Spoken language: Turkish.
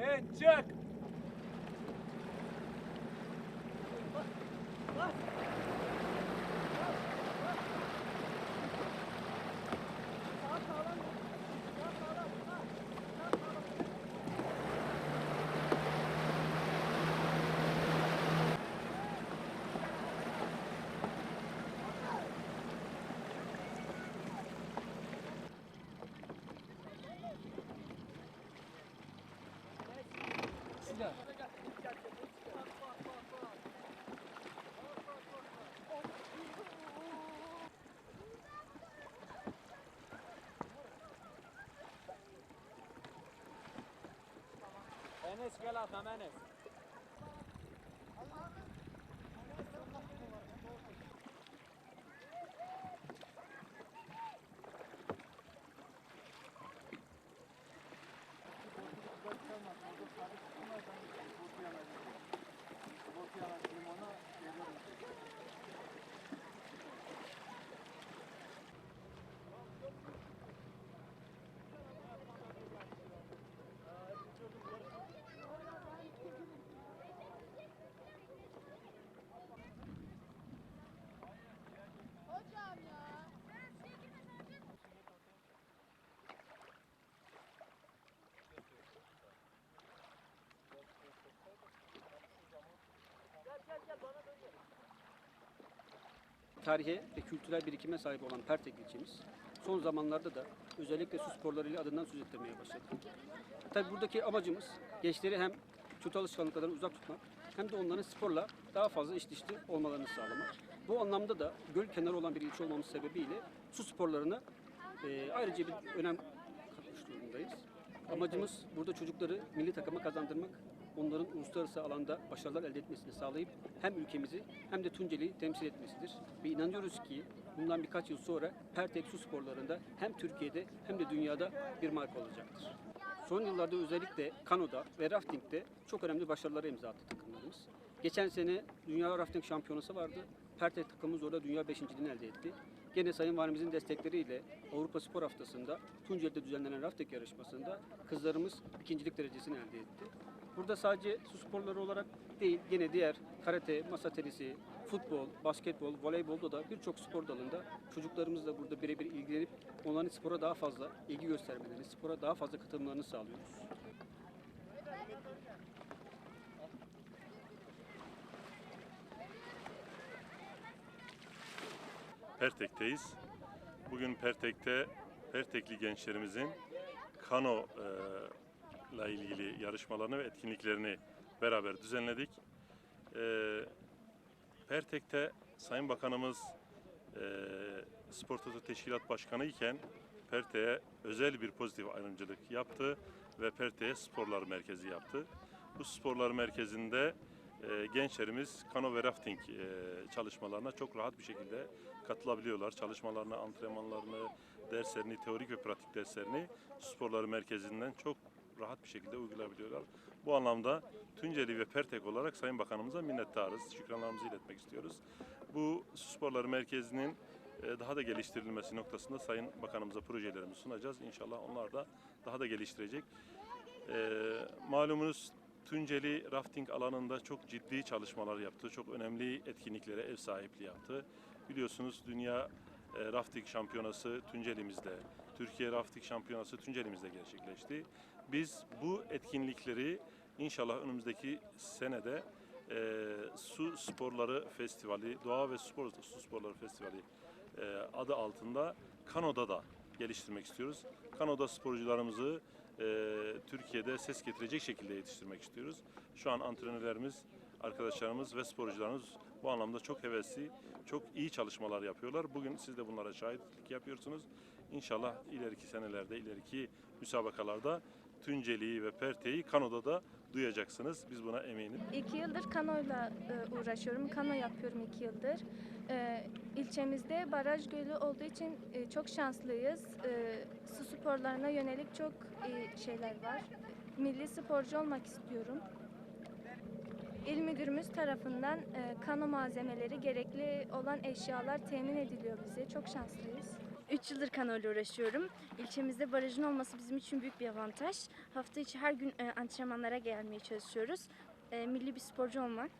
And check. Çık. Enes gel atam Enes. 그렇게 하는 질문은 예를 tarihe ve kültürel birikime sahip olan Pertek ilçemiz son zamanlarda da özellikle su sporlarıyla adından söz ettirmeye başladı. Tabi buradaki amacımız gençleri hem kötü alışkanlıklardan uzak tutmak hem de onların sporla daha fazla iş dışlı olmalarını sağlamak. Bu anlamda da göl kenarı olan bir ilçe olmamız sebebiyle su sporlarına e, ayrıca bir önem katmış durumdayız. Amacımız burada çocukları milli takıma kazandırmak, onların uluslararası alanda başarılar elde etmesini sağlayıp hem ülkemizi hem de Tunceli'yi temsil etmesidir. Ve inanıyoruz ki bundan birkaç yıl sonra Pertek su sporlarında hem Türkiye'de hem de dünyada bir marka olacaktır. Son yıllarda özellikle kanoda ve raftingde çok önemli başarılara imza attı takımlarımız. Geçen sene Dünya Rafting Şampiyonası vardı. Pertek takımımız orada dünya beşinciliğini elde etti. Gene Sayın Valimizin destekleriyle Avrupa Spor Haftası'nda Tunceli'de düzenlenen rafting yarışmasında kızlarımız ikincilik derecesini elde etti. Burada sadece su sporları olarak değil, gene diğer karate, masa tenisi, futbol, basketbol, voleybolda da birçok spor dalında çocuklarımızla burada birebir ilgilenip onların spora daha fazla ilgi göstermelerini, spora daha fazla katılımlarını sağlıyoruz. Pertek'teyiz. Bugün Pertek'te Pertekli gençlerimizin kano e, ile ilgili yarışmalarını ve etkinliklerini beraber düzenledik. E, Pertek'te Sayın Bakanımız e, Spor Toto Teşkilat Başkanı iken Pertek'e özel bir pozitif ayrımcılık yaptı ve Pertek'e sporlar merkezi yaptı. Bu sporlar merkezinde e, gençlerimiz kano ve rafting e, çalışmalarına çok rahat bir şekilde katılabiliyorlar. Çalışmalarını, antrenmanlarını, derslerini, teorik ve pratik derslerini sporları merkezinden çok rahat bir şekilde uygulayabiliyorlar. Bu anlamda Tunceli ve Pertek olarak Sayın Bakanımıza minnettarız. Şükranlarımızı iletmek istiyoruz. Bu sporları merkezinin e, daha da geliştirilmesi noktasında Sayın Bakanımıza projelerimizi sunacağız. İnşallah onlar da daha da geliştirecek. E, malumunuz Tunceli rafting alanında çok ciddi çalışmalar yaptı. Çok önemli etkinliklere ev sahipliği yaptı. Biliyorsunuz Dünya e, Rafting Şampiyonası Tunceli'mizde, Türkiye Rafting Şampiyonası Tunceli'mizde gerçekleşti. Biz bu etkinlikleri inşallah önümüzdeki senede e, Su Sporları Festivali, Doğa ve Spor Su Sporları Festivali e, adı altında Kano'da da geliştirmek istiyoruz. Kano'da sporcularımızı e, Türkiye'de ses getirecek şekilde yetiştirmek istiyoruz. Şu an antrenörlerimiz, arkadaşlarımız ve sporcularımız bu anlamda çok hevesli, çok iyi çalışmalar yapıyorlar. Bugün siz de bunlara şahitlik yapıyorsunuz. İnşallah ileriki senelerde, ileriki müsabakalarda Tunceli'yi ve Perte'yi Kano'da da duyacaksınız. Biz buna eminim. İki yıldır kanoyla e, uğraşıyorum. Kano yapıyorum iki yıldır. E, ilçemizde baraj gölü olduğu için e, çok şanslıyız. Su sporlarına yönelik çok şeyler var. Milli sporcu olmak istiyorum. İl müdürümüz tarafından kano malzemeleri, gerekli olan eşyalar temin ediliyor bize. Çok şanslıyız. 3 yıldır kanoyla uğraşıyorum. İlçemizde barajın olması bizim için büyük bir avantaj. Hafta içi her gün e, antrenmanlara gelmeye çalışıyoruz. E, milli bir sporcu olmak